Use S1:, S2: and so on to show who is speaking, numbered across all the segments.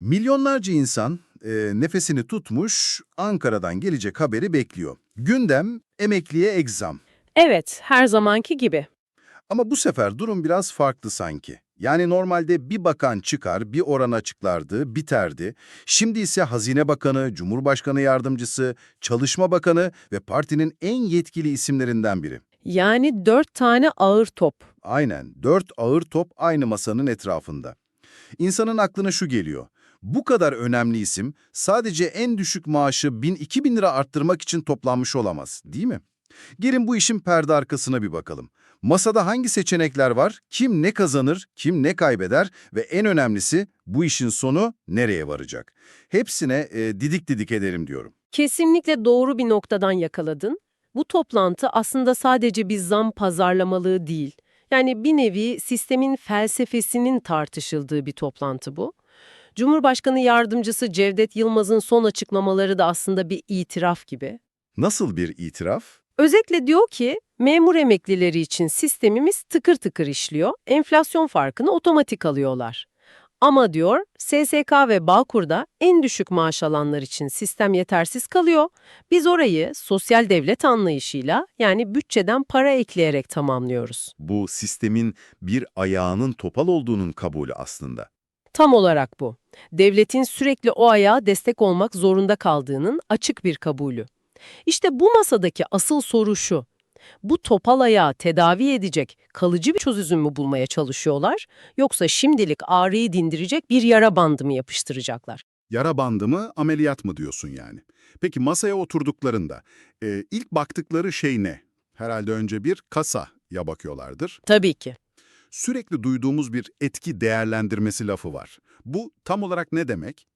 S1: Milyonlarca insan e, nefesini tutmuş, Ankara'dan gelecek haberi bekliyor. Gündem emekliye egzam.
S2: Evet, her zamanki gibi.
S1: Ama bu sefer durum biraz farklı sanki. Yani normalde bir bakan çıkar, bir oran açıklardı, biterdi. Şimdi ise Hazine Bakanı, Cumhurbaşkanı Yardımcısı, Çalışma Bakanı ve partinin en yetkili isimlerinden biri.
S2: Yani dört tane ağır top.
S1: Aynen, dört ağır top aynı masanın etrafında. İnsanın aklına şu geliyor. Bu kadar önemli isim sadece en düşük maaşı 1000-2000 lira arttırmak için toplanmış olamaz, değil mi? Gelin bu işin perde arkasına bir bakalım. Masada hangi seçenekler var, kim ne kazanır, kim ne kaybeder ve en önemlisi bu işin sonu nereye varacak? Hepsine e, didik didik ederim diyorum.
S2: Kesinlikle doğru bir noktadan yakaladın. Bu toplantı aslında sadece bir zam pazarlamalığı değil. Yani bir nevi sistemin felsefesinin tartışıldığı bir toplantı bu. Cumhurbaşkanı Yardımcısı Cevdet Yılmaz'ın son açıklamaları da aslında bir itiraf gibi.
S1: Nasıl bir itiraf?
S2: Özetle diyor ki, memur emeklileri için sistemimiz tıkır tıkır işliyor, enflasyon farkını otomatik alıyorlar. Ama diyor, SSK ve Bağkur'da en düşük maaş alanlar için sistem yetersiz kalıyor. Biz orayı sosyal devlet anlayışıyla yani bütçeden para ekleyerek tamamlıyoruz.
S1: Bu sistemin bir ayağının topal olduğunun kabulü aslında.
S2: Tam olarak bu. Devletin sürekli o ayağa destek olmak zorunda kaldığının açık bir kabulü. İşte bu masadaki asıl soru şu. Bu topal ayağı tedavi edecek kalıcı bir çözüm mü bulmaya çalışıyorlar yoksa şimdilik ağrıyı dindirecek bir yara bandı mı yapıştıracaklar?
S3: Yara bandı mı, ameliyat mı diyorsun yani? Peki masaya oturduklarında e, ilk baktıkları şey ne? Herhalde önce bir kasaya bakıyorlardır.
S2: Tabii ki.
S3: Sürekli duyduğumuz bir etki değerlendirmesi lafı var. Bu tam olarak ne demek?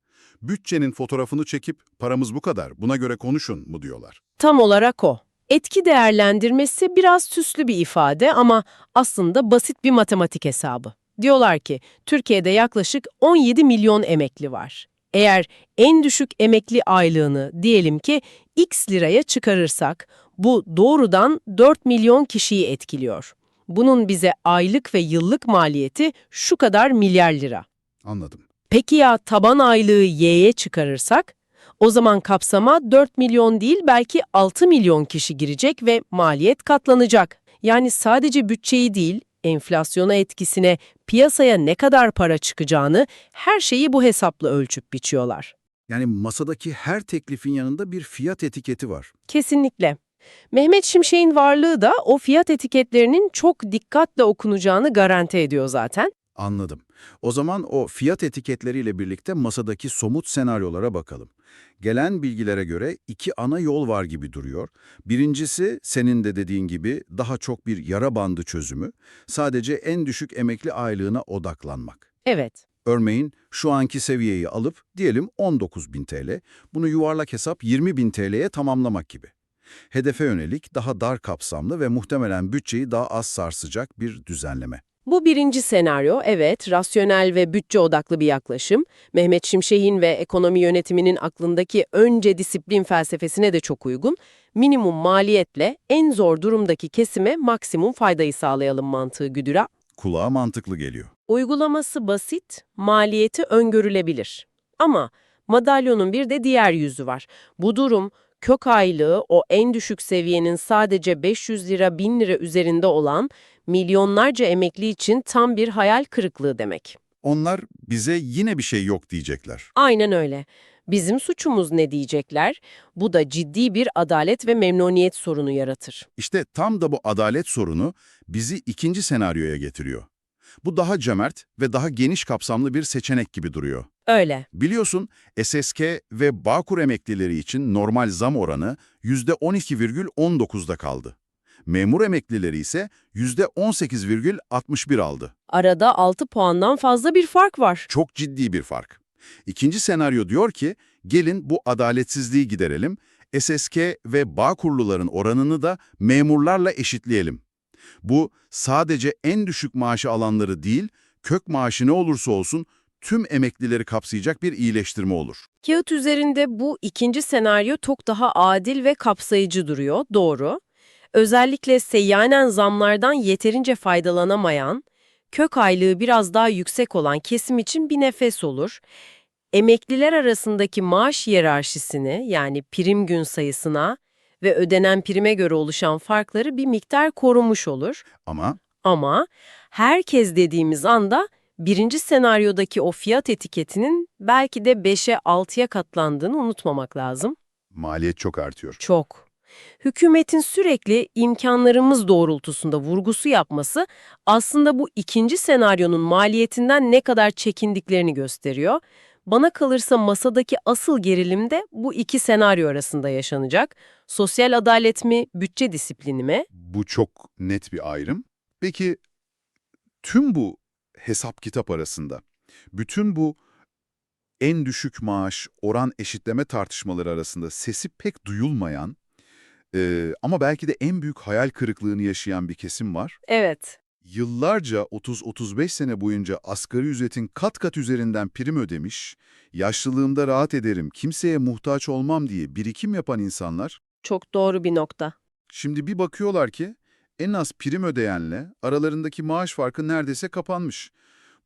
S3: Bütçenin fotoğrafını çekip paramız bu kadar, buna göre konuşun mu diyorlar.
S2: Tam olarak o. Etki değerlendirmesi biraz süslü bir ifade ama aslında basit bir matematik hesabı. Diyorlar ki Türkiye'de yaklaşık 17 milyon emekli var. Eğer en düşük emekli aylığını diyelim ki x liraya çıkarırsak bu doğrudan 4 milyon kişiyi etkiliyor. Bunun bize aylık ve yıllık maliyeti şu kadar milyar lira.
S3: Anladım.
S2: Peki ya taban aylığı Y'ye çıkarırsak? O zaman kapsama 4 milyon değil belki 6 milyon kişi girecek ve maliyet katlanacak. Yani sadece bütçeyi değil, enflasyona etkisine, piyasaya ne kadar para çıkacağını her şeyi bu hesapla ölçüp biçiyorlar.
S1: Yani masadaki her teklifin yanında bir fiyat etiketi var.
S2: Kesinlikle. Mehmet Şimşek'in varlığı da o fiyat etiketlerinin çok dikkatle okunacağını garanti ediyor zaten.
S1: Anladım. O zaman o fiyat etiketleriyle birlikte masadaki somut senaryolara bakalım. Gelen bilgilere göre iki ana yol var gibi duruyor. Birincisi senin de dediğin gibi daha çok bir yara bandı çözümü. Sadece en düşük emekli aylığına odaklanmak.
S2: Evet.
S1: Örneğin şu anki seviyeyi alıp diyelim 19.000 TL, bunu yuvarlak hesap 20.000 TL'ye tamamlamak gibi. Hedefe yönelik daha dar kapsamlı ve muhtemelen bütçeyi daha az sarsacak bir düzenleme.
S2: Bu birinci senaryo, evet, rasyonel ve bütçe odaklı bir yaklaşım. Mehmet Şimşek'in ve ekonomi yönetiminin aklındaki önce disiplin felsefesine de çok uygun. Minimum maliyetle en zor durumdaki kesime maksimum faydayı sağlayalım mantığı güdüra.
S1: Kulağa mantıklı geliyor.
S2: Uygulaması basit, maliyeti öngörülebilir. Ama madalyonun bir de diğer yüzü var. Bu durum kök aylığı o en düşük seviyenin sadece 500 lira 1000 lira üzerinde olan milyonlarca emekli için tam bir hayal kırıklığı demek.
S3: Onlar bize yine bir şey yok diyecekler.
S2: Aynen öyle. Bizim suçumuz ne diyecekler? Bu da ciddi bir adalet ve memnuniyet sorunu yaratır.
S3: İşte tam da bu adalet sorunu bizi ikinci senaryoya getiriyor. Bu daha cömert ve daha geniş kapsamlı bir seçenek gibi duruyor.
S2: Öyle.
S3: Biliyorsun SSK ve Bağkur emeklileri için normal zam oranı %12,19'da kaldı. Memur emeklileri ise %18,61 aldı.
S2: Arada 6 puandan fazla bir fark var.
S3: Çok ciddi bir fark. İkinci senaryo diyor ki, gelin bu adaletsizliği giderelim, SSK ve Bağkurluların oranını da memurlarla eşitleyelim. Bu sadece en düşük maaşı alanları değil, kök maaşı ne olursa olsun tüm emeklileri kapsayacak bir iyileştirme olur.
S2: Kağıt üzerinde bu ikinci senaryo çok daha adil ve kapsayıcı duruyor, doğru. Özellikle seyyanen zamlardan yeterince faydalanamayan, kök aylığı biraz daha yüksek olan kesim için bir nefes olur. emekliler arasındaki maaş hiyerarşisini yani prim gün sayısına ve ödenen prime göre oluşan farkları bir miktar korumuş olur.
S3: Ama
S2: Ama herkes dediğimiz anda birinci senaryodaki o fiyat etiketinin belki de 5'e 6'ya katlandığını unutmamak lazım.
S3: maliyet çok artıyor.
S2: Çok. Hükümetin sürekli imkanlarımız doğrultusunda vurgusu yapması aslında bu ikinci senaryonun maliyetinden ne kadar çekindiklerini gösteriyor. Bana kalırsa masadaki asıl gerilim de bu iki senaryo arasında yaşanacak. Sosyal adalet mi, bütçe disiplini mi?
S3: Bu çok net bir ayrım. Peki tüm bu hesap kitap arasında, bütün bu en düşük maaş, oran eşitleme tartışmaları arasında sesi pek duyulmayan eee, ama belki de en büyük hayal kırıklığını yaşayan bir kesim var.
S2: Evet.
S3: Yıllarca 30-35 sene boyunca asgari ücretin kat kat üzerinden prim ödemiş, yaşlılığımda rahat ederim, kimseye muhtaç olmam diye birikim yapan insanlar
S2: Çok doğru bir nokta.
S3: Şimdi bir bakıyorlar ki en az prim ödeyenle aralarındaki maaş farkı neredeyse kapanmış.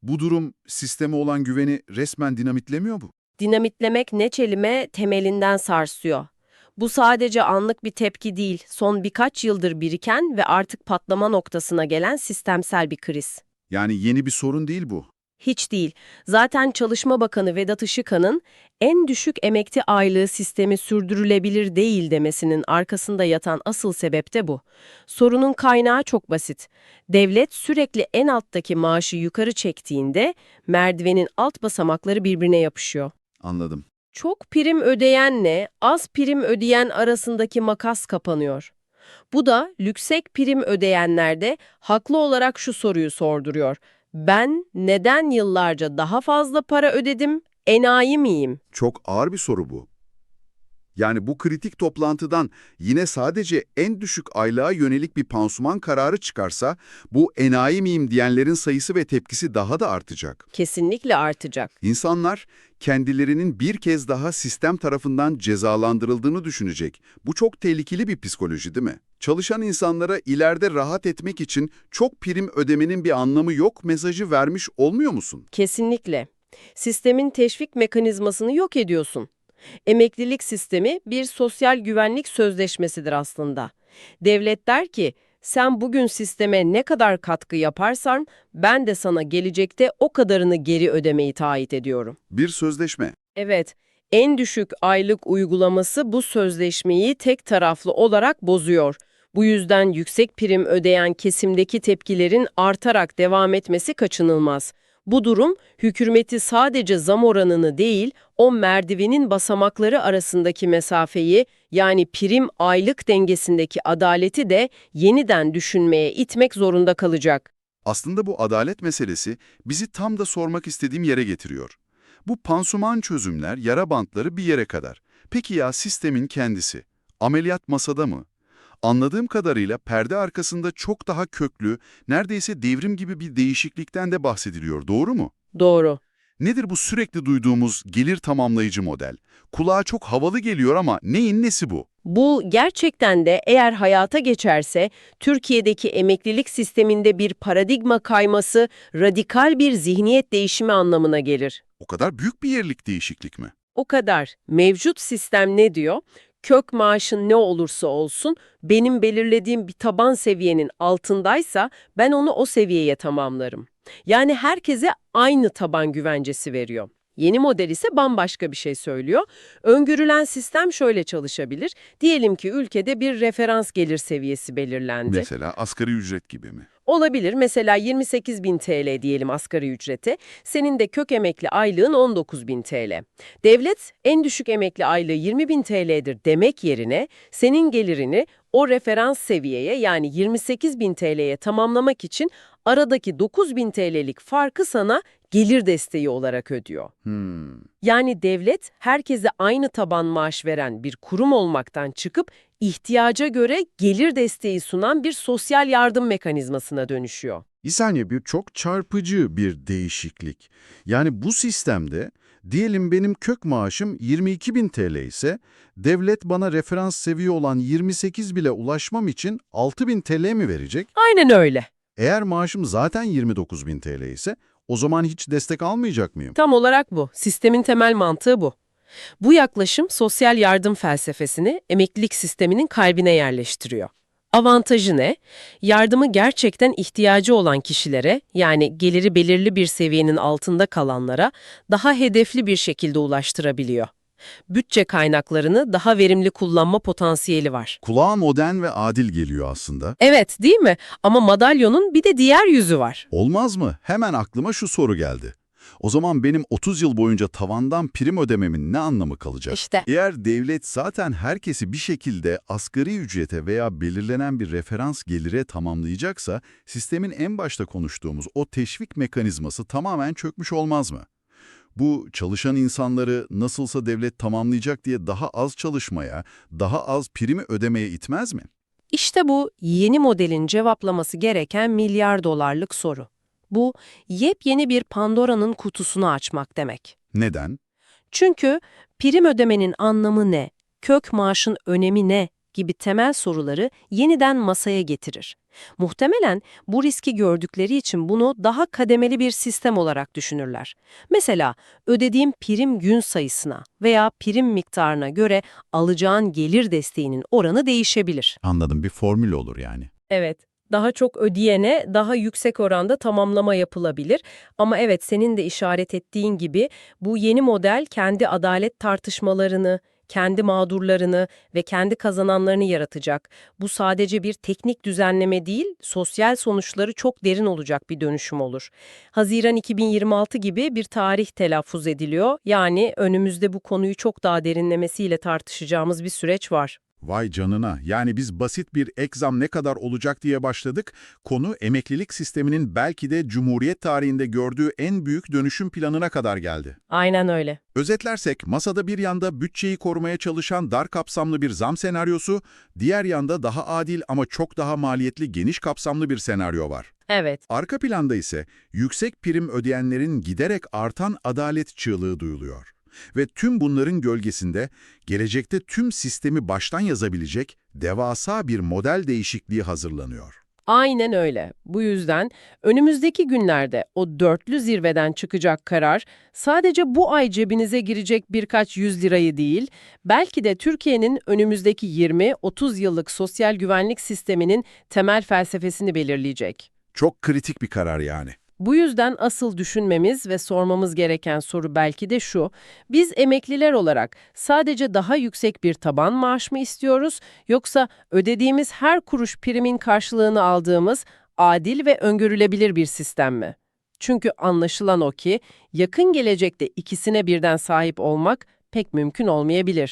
S3: Bu durum sisteme olan güveni resmen dinamitlemiyor mu?
S2: Dinamitlemek neçelime temelinden sarsıyor. Bu sadece anlık bir tepki değil, son birkaç yıldır biriken ve artık patlama noktasına gelen sistemsel bir kriz.
S3: Yani yeni bir sorun değil bu.
S2: Hiç değil. Zaten Çalışma Bakanı Vedat Işıkhan'ın en düşük emekli aylığı sistemi sürdürülebilir değil demesinin arkasında yatan asıl sebep de bu. Sorunun kaynağı çok basit. Devlet sürekli en alttaki maaşı yukarı çektiğinde merdivenin alt basamakları birbirine yapışıyor.
S3: Anladım.
S2: Çok prim ödeyenle az prim ödeyen arasındaki makas kapanıyor. Bu da yüksek prim ödeyenlerde haklı olarak şu soruyu sorduruyor. Ben neden yıllarca daha fazla para ödedim, enayi miyim?
S3: Çok ağır bir soru bu. Yani bu kritik toplantıdan yine sadece en düşük aylığa yönelik bir pansuman kararı çıkarsa bu enayi miyim diyenlerin sayısı ve tepkisi daha da artacak.
S2: Kesinlikle artacak.
S3: İnsanlar kendilerinin bir kez daha sistem tarafından cezalandırıldığını düşünecek. Bu çok tehlikeli bir psikoloji değil mi? Çalışan insanlara ileride rahat etmek için çok prim ödemenin bir anlamı yok mesajı vermiş olmuyor musun?
S2: Kesinlikle. Sistemin teşvik mekanizmasını yok ediyorsun. Emeklilik sistemi bir sosyal güvenlik sözleşmesidir aslında. Devlet der ki, sen bugün sisteme ne kadar katkı yaparsan ben de sana gelecekte o kadarını geri ödemeyi taahhüt ediyorum.
S3: Bir sözleşme.
S2: Evet, en düşük aylık uygulaması bu sözleşmeyi tek taraflı olarak bozuyor. Bu yüzden yüksek prim ödeyen kesimdeki tepkilerin artarak devam etmesi kaçınılmaz. Bu durum hükümeti sadece zam oranını değil, o merdivenin basamakları arasındaki mesafeyi yani prim aylık dengesindeki adaleti de yeniden düşünmeye itmek zorunda kalacak.
S3: Aslında bu adalet meselesi bizi tam da sormak istediğim yere getiriyor. Bu pansuman çözümler, yara bantları bir yere kadar. Peki ya sistemin kendisi? Ameliyat masada mı? Anladığım kadarıyla perde arkasında çok daha köklü, neredeyse devrim gibi bir değişiklikten de bahsediliyor, doğru mu?
S2: Doğru.
S3: Nedir bu sürekli duyduğumuz gelir tamamlayıcı model? Kulağa çok havalı geliyor ama neyin nesi bu?
S2: Bu gerçekten de eğer hayata geçerse Türkiye'deki emeklilik sisteminde bir paradigma kayması, radikal bir zihniyet değişimi anlamına gelir.
S3: O kadar büyük bir yerlik değişiklik mi?
S2: O kadar. Mevcut sistem ne diyor? Kök maaşın ne olursa olsun benim belirlediğim bir taban seviyenin altındaysa ben onu o seviyeye tamamlarım. Yani herkese aynı taban güvencesi veriyor. Yeni model ise bambaşka bir şey söylüyor. Öngörülen sistem şöyle çalışabilir. Diyelim ki ülkede bir referans gelir seviyesi belirlendi.
S3: Mesela asgari ücret gibi mi?
S2: Olabilir. Mesela 28.000 TL diyelim asgari ücrete. Senin de kök emekli aylığın 19.000 TL. Devlet en düşük emekli aylığı 20.000 TL'dir demek yerine senin gelirini o referans seviyeye yani 28.000 TL'ye tamamlamak için aradaki 9.000 TL'lik farkı sana gelir desteği olarak ödüyor.
S3: Hmm.
S2: Yani devlet herkese aynı taban maaş veren bir kurum olmaktan çıkıp ihtiyaca göre gelir desteği sunan bir sosyal yardım mekanizmasına dönüşüyor.
S1: Bir saniye bir çok çarpıcı bir değişiklik. Yani bu sistemde diyelim benim kök maaşım 22.000 TL ise devlet bana referans seviye olan 28 bile ulaşmam için 6.000 TL mi verecek?
S2: Aynen öyle.
S1: Eğer maaşım zaten 29.000 TL ise
S3: O zaman hiç destek almayacak mıyım?
S2: Tam olarak bu. Sistemin temel mantığı bu. Bu yaklaşım sosyal yardım felsefesini emeklilik sisteminin kalbine yerleştiriyor. Avantajı ne? Yardımı gerçekten ihtiyacı olan kişilere, yani geliri belirli bir seviyenin altında kalanlara daha hedefli bir şekilde ulaştırabiliyor. Bütçe kaynaklarını daha verimli kullanma potansiyeli var.
S3: Kulağa modern ve adil geliyor aslında.
S2: Evet, değil mi? Ama madalyonun bir de diğer yüzü var.
S3: Olmaz mı? Hemen aklıma şu soru geldi. O zaman benim 30 yıl boyunca tavandan prim ödememin ne anlamı kalacak?
S2: İşte.
S3: Eğer devlet zaten herkesi bir şekilde asgari ücrete veya belirlenen bir referans gelire tamamlayacaksa, sistemin en başta konuştuğumuz o teşvik mekanizması tamamen çökmüş olmaz mı? Bu çalışan insanları nasılsa devlet tamamlayacak diye daha az çalışmaya, daha az primi ödemeye itmez mi?
S2: İşte bu yeni modelin cevaplaması gereken milyar dolarlık soru. Bu yepyeni bir Pandora'nın kutusunu açmak demek.
S3: Neden?
S2: Çünkü prim ödemenin anlamı ne, kök maaşın önemi ne gibi temel soruları yeniden masaya getirir. Muhtemelen bu riski gördükleri için bunu daha kademeli bir sistem olarak düşünürler. Mesela ödediğim prim gün sayısına veya prim miktarına göre alacağın gelir desteğinin oranı değişebilir.
S3: Anladım bir formül olur yani.
S2: Evet, daha çok ödeyene daha yüksek oranda tamamlama yapılabilir. Ama evet senin de işaret ettiğin gibi bu yeni model kendi adalet tartışmalarını, kendi mağdurlarını ve kendi kazananlarını yaratacak. Bu sadece bir teknik düzenleme değil, sosyal sonuçları çok derin olacak bir dönüşüm olur. Haziran 2026 gibi bir tarih telaffuz ediliyor. Yani önümüzde bu konuyu çok daha derinlemesiyle tartışacağımız bir süreç var.
S3: Vay canına. Yani biz basit bir egzam ne kadar olacak diye başladık. Konu emeklilik sisteminin belki de Cumhuriyet tarihinde gördüğü en büyük dönüşüm planına kadar geldi.
S2: Aynen öyle.
S3: Özetlersek masada bir yanda bütçeyi korumaya çalışan dar kapsamlı bir zam senaryosu, diğer yanda daha adil ama çok daha maliyetli geniş kapsamlı bir senaryo var.
S2: Evet.
S3: Arka planda ise yüksek prim ödeyenlerin giderek artan adalet çığlığı duyuluyor. Ve tüm bunların gölgesinde gelecekte tüm sistemi baştan yazabilecek devasa bir model değişikliği hazırlanıyor.
S2: Aynen öyle. Bu yüzden önümüzdeki günlerde o dörtlü zirveden çıkacak karar sadece bu ay cebinize girecek birkaç yüz lirayı değil, belki de Türkiye'nin önümüzdeki 20-30 yıllık sosyal güvenlik sisteminin temel felsefesini belirleyecek.
S3: Çok kritik bir karar yani.
S2: Bu yüzden asıl düşünmemiz ve sormamız gereken soru belki de şu. Biz emekliler olarak sadece daha yüksek bir taban maaş mı istiyoruz yoksa ödediğimiz her kuruş primin karşılığını aldığımız adil ve öngörülebilir bir sistem mi? Çünkü anlaşılan o ki yakın gelecekte ikisine birden sahip olmak pek mümkün olmayabilir.